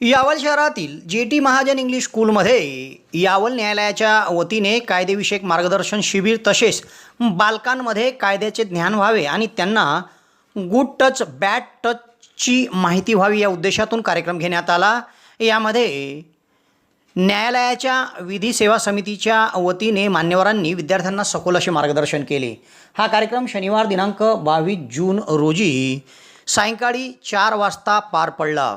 यावल शहरातील जे T Mahajan English स्कूलमध्ये यावल न्यायालयाच्या वतीने कायदेविषयक मार्गदर्शन शिबिर तसेच बालकांमध्ये कायद्याचे ज्ञान व्हावे आणि त्यांना गुड टच बॅड टचची माहिती व्हावी या उद्देशातून कार्यक्रम घेण्यात आला. यामध्ये न्यायालयाच्या विधी सेवा समितीच्या वतीने मान्यवरांनी विद्यार्थ्यांना सखोल असे मार्गदर्शन केले. हा कार्यक्रम शनिवार दिनांक बावीस जून रोजी सायंकाळी चार वाजता पार पडला.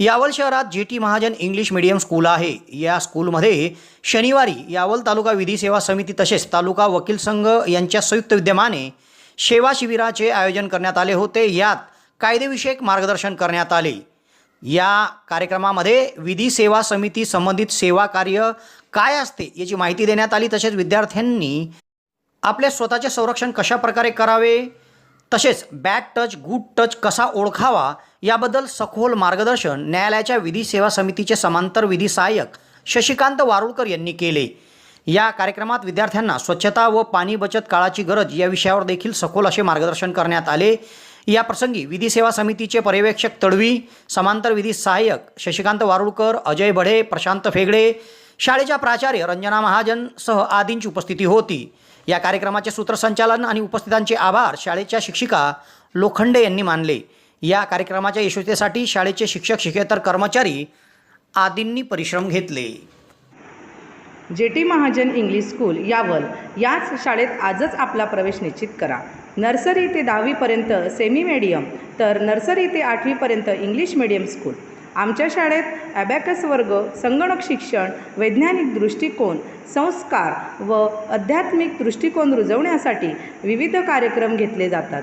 यावल शहरात J T Mahajan English medium school आहे. या स्कूलमध्ये शनिवारी यावल तालुका विधी सेवा समिती तसेच तालुका वकील संघ यांच्या संयुक्त विद्यमाने सेवा शिबिराचे आयोजन करण्यात आले होते. यात कायदेविषयक मार्गदर्शन करण्यात आले. या कार्यक्रमामध्ये विधी सेवा समिती संबंधित सेवा कार्य काय असते याची माहिती देण्यात आली. तसेच विद्यार्थ्यांनी आपले स्वतःचे संरक्षण कशा प्रकारे करावे? तसेच बॅड टच गुड टच कसा ओळखावा? याबद्दल सखोल मार्गदर्शन न्यायालयाच्या विधी सेवा समितीचे समांतर विधी सहाय्यक शशिकांत वारुळकर यांनी केले. या कार्यक्रमात विद्यार्थ्यांना स्वच्छता व पाणी बचत काळाची गरज या विषयावर देखील सखोल असे मार्गदर्शन करण्यात आले. या प्रसंगी विधी सेवा समितीचे पर्यवेक्षक तडवी समांतर विधी सहाय्यक शशिकांत वारुळकर अजय बढे प्रशांत फेगडे शाळेच्या प्राचार्य रंजना महाजन सह आदींची उपस्थिती होती. या कार्यक्रमाचे सूत्रसंचालन आणि उपस्थितांचे आभार शाळेच्या शिक्षिका लोखंडे यांनी मानले. या कार्यक्रमाच्या यशस्वीतेसाठी शाळेचे शिक्षक शिक्षकेतर कर्मचारी आदींनी परिश्रम घेतले. J T Mahajan English school Yawal याच शाळेत आजच आपला प्रवेश निश्चित करा. नर्सरी ते दहावीपर्यंत सेमी मीडियम तर नर्सरी ते आठवीपर्यंत इंग्लिश मीडियम स्कूल आमच्या शाळेत ॲबॅकस वर्ग संगणक शिक्षण वैज्ञानिक दृष्टिकोन संस्कार व आध्यात्मिक दृष्टिकोन रुजवण्यासाठी विविध कार्यक्रम घेतले जातात.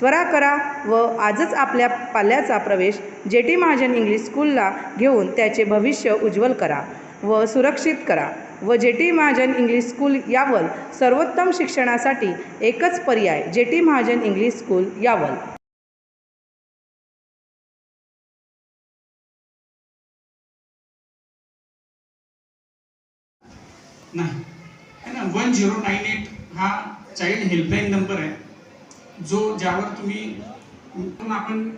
त्वरा करा व आजच आपल्या पाल्याचा प्रवेश जे टी महाजन इंग्लिश स्कूलला घेऊन त्याचे भविष्य उज्ज्वल करा व सुरक्षित करा व J T Mahajan English school Yawal. सर्वोत्तम शिक्षणासाठी एकच पर्याय J T Mahajan English school Yawal. नाही. है ना? वन झिरो नाईन एट हा चाइल्ड हेल्पलाईन नंबर आहे. जो ज्यावर तुम्ही आपण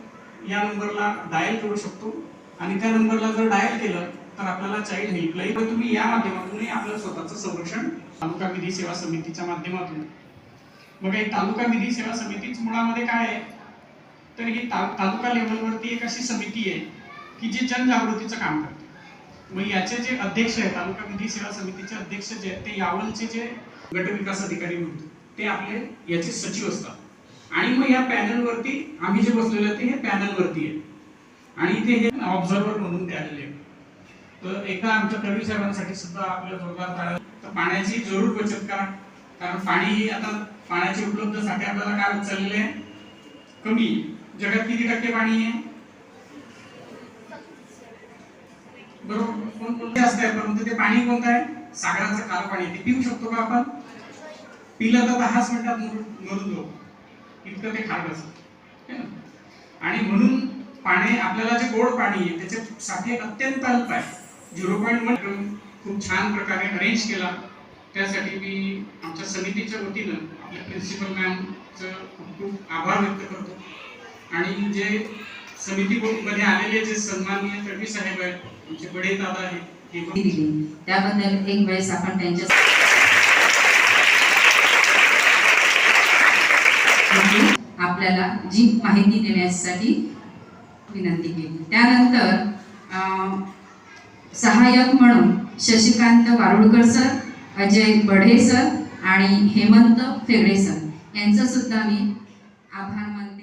या नंबरला डायल करू शकतो. आणि त्या नंबरला जर डायल केलं तर आपल्याला चाईल्ड हेल्पलाईन तुम्ही या माध्यमातूनही आपलं स्वतःचं संरक्षण तालुका विधी सेवा समितीच्या माध्यमातून. बघा ही तालुका विधी सेवा समितीच मुळामध्ये काय आहे? तर ही ता- तालुका लेवलवरती एक अशी समिती आहे की जी जनजागृतीचं काम करते. मग याचे जे अध्यक्ष आहेत तालुका विधी सेवा समितीचे अध्यक्ष जे आहेत ते यावलचे जे गटविकास अधिकारी म्हणतो ते आपले याचे सचिव असतात. आणि मग या पॅनल वरती आम्ही जे बसलेलं आहे ते हे पॅनल वरती आहे. आणि इथे हे ऑब्झर्वर म्हणून ते आलेले तर एकदा आमच्या कवी साहेबांसाठी सुद्धा आपल्या जोरदार तर पाण्याची जरूर बचत करा. कारण पाणी ही आता पाण्याची उपलब्ध साठे आपल्याला काय होत आहे? कमी. जगात किती टक्के पाणी आहे? बरोबर. कोण कोणते असते? परंतु ते पाणी कोणतं आहे? सागराचं काल पाणी ते पिऊ शकतो का आपण? पिलं तर दहाच मिनिटात मरून मरून जाऊ. इतकं ते खात असतं आणि म्हणून पाणी आपल्याला जे गोड पाणी आहे त्याच्यासाठी अत्यंत अल्प आहे. झिरो पॉईंट वन खूप छान प्रकारे अरेंज केला. त्यासाठी मी आमच्या समितीच्या वतीनं आपल्या प्रिन्सिपल मॅमचं खूप खूप आभार व्यक्त करतो. आणि जे समितीमध्ये आलेले जे सन्माननीय तडवी साहेब आहेत आमचे बडे दादा आहेत हे पण त्याबद्दल एक वेळेस आपण त्यांच्या आपल्याला जी माहिती देण्यासाठी विनंती केली. त्यानंतर सहाय्यक म्हणून शशिकांत वारुळकर सर अजय बढे सर आणि हेमंत फेगडे सर. यांचं सुद्धा मी आभार मानते.